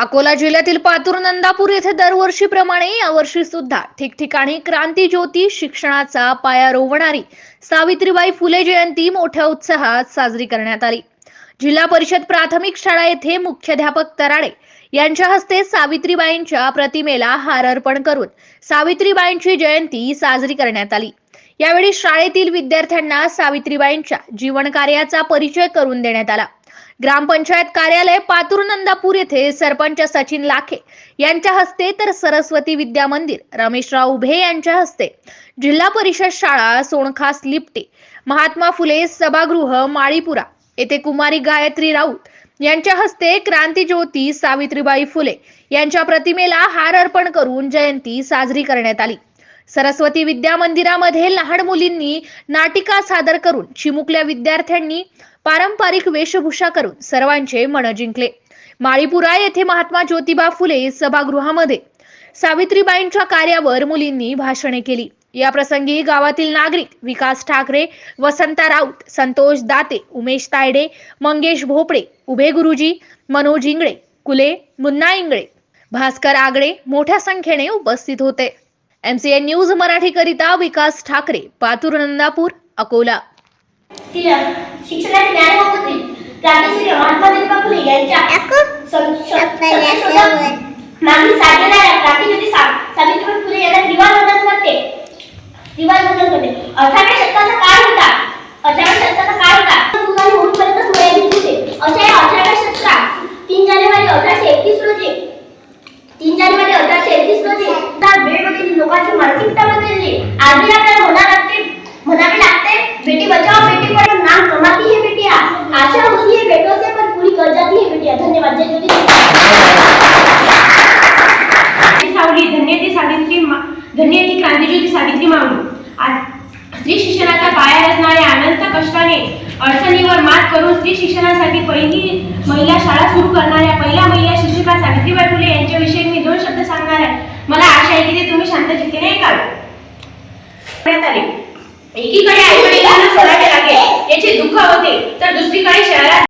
अकोला जिल्ह्यातील पातूर नंदापूर येथे दरवर्षीप्रमाणे यावर्षी सुद्धा ठिकठिकाणी क्रांती ज्योती शिक्षणाचा पाया रोवणारी सावित्रीबाई फुले जयंती मोठ्या उत्साहात साजरी करण्यात आली. जिल्हा परिषद प्राथमिक शाळा येथे मुख्याध्यापक तराडे यांच्या हस्ते सावित्रीबाईंच्या प्रतिमेला हार अर्पण करून सावित्रीबाईंची जयंती साजरी करण्यात आली. यावेळी शाळेतील विद्यार्थ्यांना सावित्रीबाईंच्या जीवन कार्याचा परिचय करून देण्यात आला. ग्रामपंचायत कार्यालय पातूर नंदापूर येथे सरपंच सचिन लाखे यांच्या हस्ते तर सरस्वती विद्या मंदिर रमेशराव उभे यांच्या हस्ते जिल्हा परिषद शाळा सोनखास लिपटे महात्मा फुले सभागृह माळीपुरा येथे कुमारी गायत्री राऊत यांच्या हस्ते क्रांती ज्योती सावित्रीबाई फुले यांच्या प्रतिमेला हार अर्पण करून जयंती साजरी करण्यात आली. सरस्वती विद्या मंदिरामध्ये लहान मुलींनी नाटिका सादर करून चिमुकल्या विद्यार्थ्यांनी पारंपरिक वेशभूषा करून सर्वांचे मन जिंकले. माळीपुरा येथे महात्मा ज्योतिबा फुले सभागृहामध्ये सावित्रीबाईंच्या कार्यावर मुलींनी भाषणे केली. या प्रसंगी गावातील नागरिक विकास ठाकरे वसंता राऊत संतोष दाते उमेश तायडे मंगेश भोपळे उभे गुरुजी मनोज इंगळे कुले मुन्ना इंगळे भास्कर आगळे मोठ्या संख्येने उपस्थित होते. एमसीएन न्यूज मराठी करिता विकास ठाकरे पातूर नंदापूर अकोला. शिक्षणाचे यांच्या बचाओ बेटी पढाओ नाम कमाती है बेटिया। आशा होती है बेटों से पर पूरी कर जाती है बेटिया। धन्यवाद जय ज्योति। सावली धन्य ती सावित्री धन्य ती क्रांतीज्योती सावित्री मावली। आज स्त्री शिक्षणाचा पाया रचणाऱ्या अनंत कष्टाने अडचणीवर मात करून स्त्री शिक्षणासाठी पहिली महिला शाळा सुरू करणाऱ्या पहिल्या महिला शिक्षिका सावित्रीबाई फुले यांच्याविषयी मी दोन शब्द सांगणार आहे. मला आशा आहे की ते तुम्ही शांत चित्तेने ऐकावे. आले. एकीकडे आई वडिलांना सोडावे लागेल याचे दुःख होते तर दुसरीकडे शहरात